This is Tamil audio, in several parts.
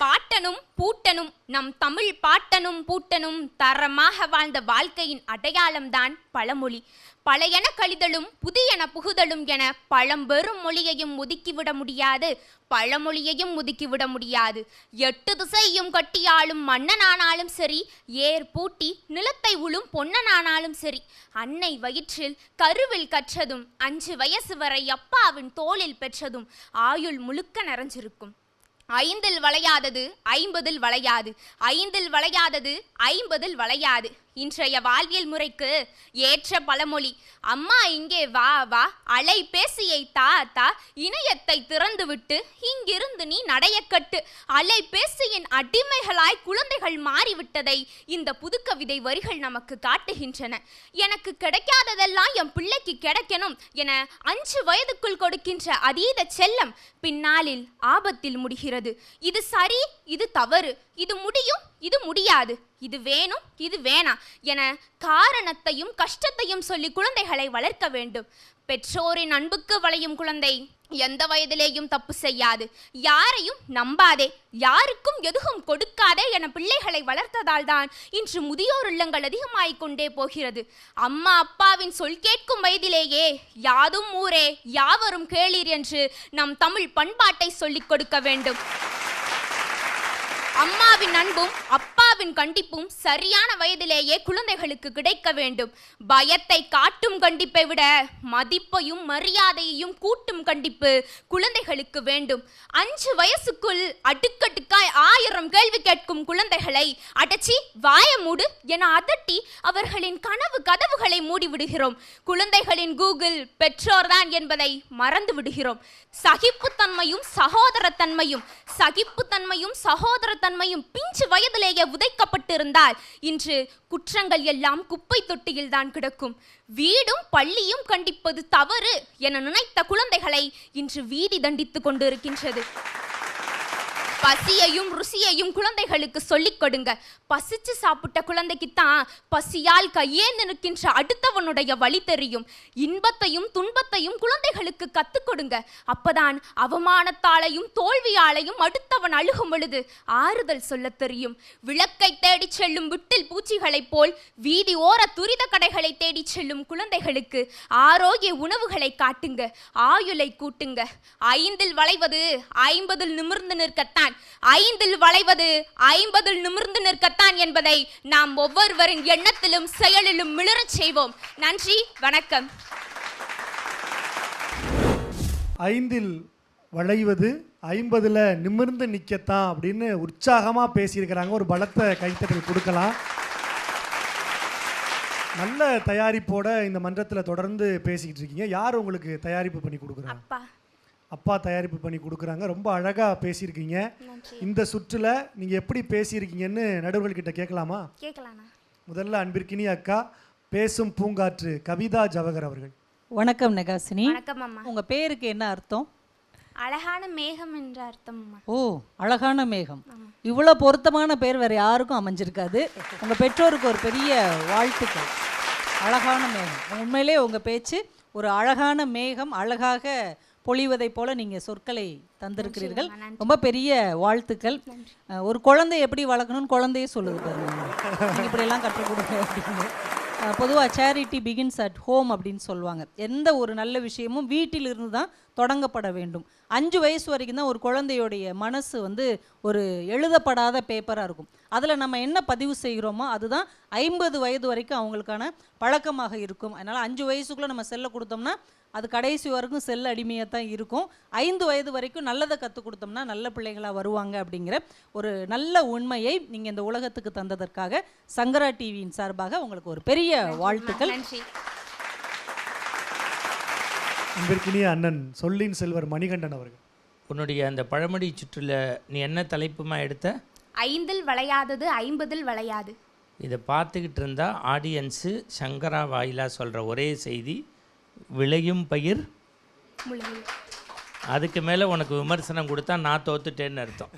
பாட்டனும் பூட்டனும் நம் தமிழ் பாட்டனும் பூட்டனும் தரமாக வாழ்ந்த வாழ்க்கையின் அடையாளம்தான் பழமொழி. பழையன கழிதலும் புதியன புகுதலும் என பழம்பெரும் மொழியையும் ஒதுக்கிவிட முடியாது பழமொழியையும் ஒதுக்கிவிட முடியாது. எட்டு திசையும் கட்டியாலும் மன்னனானாலும் சரி ஏர் பூட்டி நிலத்தை உளும் பொன்னனானாலும் சரி. அன்னை வயிற்றில் கருவில் கற்றதும் அஞ்சு வயசு வரை அப்பாவின் தோளில் பெற்றதும் ஆயுள் முழுக்க நிறைஞ்சிருக்கும். ஐந்தில் வளையாதது ஐம்பதில் வளையாது. ஐந்தில் வளையாதது ஐம்பதில் வளையாது. இன்றைய வாழ்வியல் முறைக்கு ஏற்ற பழமொழி. அம்மா இங்கே வா வா. அலை பேசியை தா தா. இணையத்தை திறந்துவிட்டு இங்கிருந்து நீ நடையக்கட்டு அலை பேசியின் அடிமைகளாய் குழந்தைகள் மாறிவிட்டதை இந்த புதுக்கவிதை வரிகள் நமக்கு காட்டுகின்றன. எனக்கு கிடைக்காததெல்லாம் என் பிள்ளைக்கு கிடைக்கணும் என அஞ்சு வயதுக்குள் கொடுக்கின்ற அதீத செல்லம் பின்னாளில் ஆபத்தில் முடிகிறது. இது சரி இது தவறு. இது முடியும் இது முடியாது. இது வேணும் இது வேணாம் என காரணத்தையும் கஷ்டத்தையும் சொல்லி குழந்தைகளை வளர்க்க வேண்டும். பெற்றோரின் அன்புக்கு வளையும் குழந்தை எந்த வயதிலேயும் தப்பு செய்யாது. யாரையும் நம்பாதே யாருக்கும் எதுவும் கொடுக்காதே என பிள்ளைகளை வளர்த்ததால் தான் இன்று முதியோர் இல்லங்கள் அதிகமாகிக் கொண்டே போகிறது. அம்மா அப்பாவின் சொல் கேட்கும் வயதிலேயே யாதும் ஊரே யாவரும் கேளீர் என்று நம் தமிழ் பண்பாட்டை சொல்லிக் கொடுக்க வேண்டும். அம்மாவின் அன்பும் அப்பாவின் கண்டிப்பும் சரியான வயதிலேயே குழந்தைகளுக்கு கிடைக்க வேண்டும். பயத்தை காட்டும் கண்டிப்பை விட மதிப்பையும் மரியாதையையும் கூட்டும் கண்டிப்பு குழந்தைகளுக்கு வேண்டும். அஞ்சு வயசுக்குள் அடுக்கடுக்காய் ஆயிரம் கேள்வி கேட்கும் குழந்தைகளை அடச்சி வாய மூடு என அதட்டி அவர்களின் கனவு கதவுகளை மூடிவிடுகிறோம். குழந்தைகளின் கூகுள் பெற்றோர்தான் என்பதை மறந்து விடுகிறோம் சகிப்புத்தன்மையும் சகோதரத்தன்மையும் சகிப்புத்தன்மையும் சகோதரத்தன்மையும் பிஞ்சு வயதிலேயே உதைக்கப்பட்டிருந்தால் இன்று குற்றங்கள் எல்லாம் குப்பை தொட்டியில் தான் கிடக்கும். வீடும் பள்ளியும் கண்டிப்பது தவறு என நினைத்த குழந்தைகளை இன்று வீதி தண்டித்துக் கொண்டிருக்கின்றது. பசியையும் ருசியையும் குழந்தைகளுக்கு சொல்லிக் கொடுங்க. பசிச்சு சாப்பிட்ட குழந்தைக்குத்தான் பசியால் கையேந்து நிற்கின்ற அடுத்தவனுடைய வழி தெரியும். இன்பத்தையும் துன்பத்தையும் குழந்தைகளுக்கு கத்துக் கொடுங்க. அப்பதான் அவமானத்தாலையும் தோல்வியாலையும் அடுத்தவன் அழுகும் பொழுது ஆறுதல் சொல்லத் தெரியும். விளக்கை தேடிச் செல்லும் விட்டில் பூச்சிகளைப் போல் வீதி ஓர துரித கடைகளை தேடிச் செல்லும் குழந்தைகளுக்கு ஆரோக்கிய உணவுகளை காட்டுங்க. ஆயுளை கூட்டுங்க. ஐந்தில் வளைவது ஐம்பதில் நிமிர்ந்து நிற்கத்தான். ஐந்தில் வளைவது ஐம்பதில் நிமிர்ந்து நிற்கத்தான் என்பதை நாம் ஒவ்வொருவரின் எண்ணத்திலும் செயலிலும் மிளறச் செய்வோம். நன்றி வணக்கம். ஐந்தில் வளைவது ஐம்பதில் நிமிர்ந்து நிற்கத்தான் அப்படின்னு உற்சாகமாக பேசியிருக்கிறாங்க. ஒரு பலத்த கைத்தட்டல் கொடுக்கலாம். நல்ல தயாரிப்போட இந்த மன்றத்தில் தொடர்ந்து பேசிக்கிட்டு இருக்கீங்க. யார் உங்களுக்கு தயாரிப்பு பண்ணி கொடுக்குறாங்க? அப்பா தயாரிப்பு பண்ணி கொடுக்குறாங்க. ரொம்ப அழகாக பேசியிருக்கீங்க. இந்த சுற்றில் நீங்கள் எப்படி பேசியிருக்கீங்கன்னு நடுவர்கள்கிட்ட கேட்கலாமா? முதல்ல அன்பிற்கினி அக்கா பேசும் பூங்காற்று கவிதா ஜவஹர் அவர்கள். வணக்கம் நகாசினி. வணக்கம் அம்மா. உங்க பேருக்கு என்ன அர்த்தம்? அழகான மேகம் என்ற அர்த்தம் அம்மா. ஓ அழகான மேகம். இவ்வளோ பொருத்தமான பேர் வேற யாருக்கும் அமைஞ்சிருக்காது. உங்க பெற்றோருக்கு ஒரு பெரிய வாழ்த்துக்கள். அழகான மேகம். உண்மையிலே உங்க பேச்சு ஒரு அழகான மேகம் அழகாக பொழிவதைப் போல நீங்க சொற்களை தந்திருக்கிறீர்கள். ரொம்ப பெரிய வாழ்த்துக்கள். ஒரு குழந்தை எப்படி வளர்க்கணும்னு குழந்தையே சொல்லுது பாருங்க. இப்படியெல்லாம் கற்றுக் கொடுங்க அப்படின்னு. பொதுவாக சேரிட்டி பிகின்ஸ் அட் ஹோம் அப்படின்னு சொல்லுவாங்க. எந்த ஒரு நல்ல விஷயமும் வீட்டிலிருந்து தான் தொடங்கப்பட வேண்டும். அஞ்சு வயசு வரைக்கும் தான் ஒரு குழந்தையுடைய மனசு வந்து ஒரு எழுதப்படாத பேப்பராக இருக்கும். அதில் நம்ம என்ன பதிவு செய்கிறோமோ அதுதான் ஐம்பது வயது வரைக்கும் அவங்களுக்கான பழக்கமாக இருக்கும். அதனால் அஞ்சு வயசுக்குள்ளே நம்ம செல்லை கொடுத்தோம்னா அது கடைசி வரைக்கும் செல் அடிமையாக தான் இருக்கும். ஐந்து வயது வரைக்கும் நல்லதை கற்றுக் கொடுத்தோம்னா நல்ல பிள்ளைகளாக வருவாங்க அப்படிங்கிற ஒரு நல்ல உண்மையை நீங்கள் இந்த உலகத்துக்கு தந்ததற்காக சங்கரா டிவியின் சார்பாக உங்களுக்கு ஒரு பெரிய வாழ்த்துக்கள். நன்றி. அன்பிற்கினிய அண்ணன் சொல்லின் செல்வர் மணிகண்டன் அவர்கள். உன்னுடைய அந்த பழமொழி சுற்றுல நீ என்ன தலைப்புமா எடுத்த? ஐந்தில் வளையாதது ஐம்பதில் வளையாது. இதை பார்த்துக்கிட்டு இருந்தா ஆடியன்ஸு சங்கரா வாயிலா சொல்கிற ஒரே செய்தி விளையும் பயிர். அதுக்கு மேலே உனக்கு விமர்சனம் கொடுத்தா நான் தோத்துட்டேன்னு அர்த்தம்.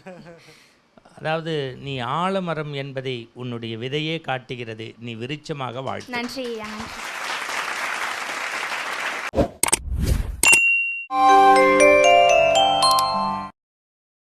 அதாவது நீ ஆலமரம் என்பதை உன்னுடைய விதையே காட்டுகிறது. நீ விருட்சமாக வாழ் நன்றி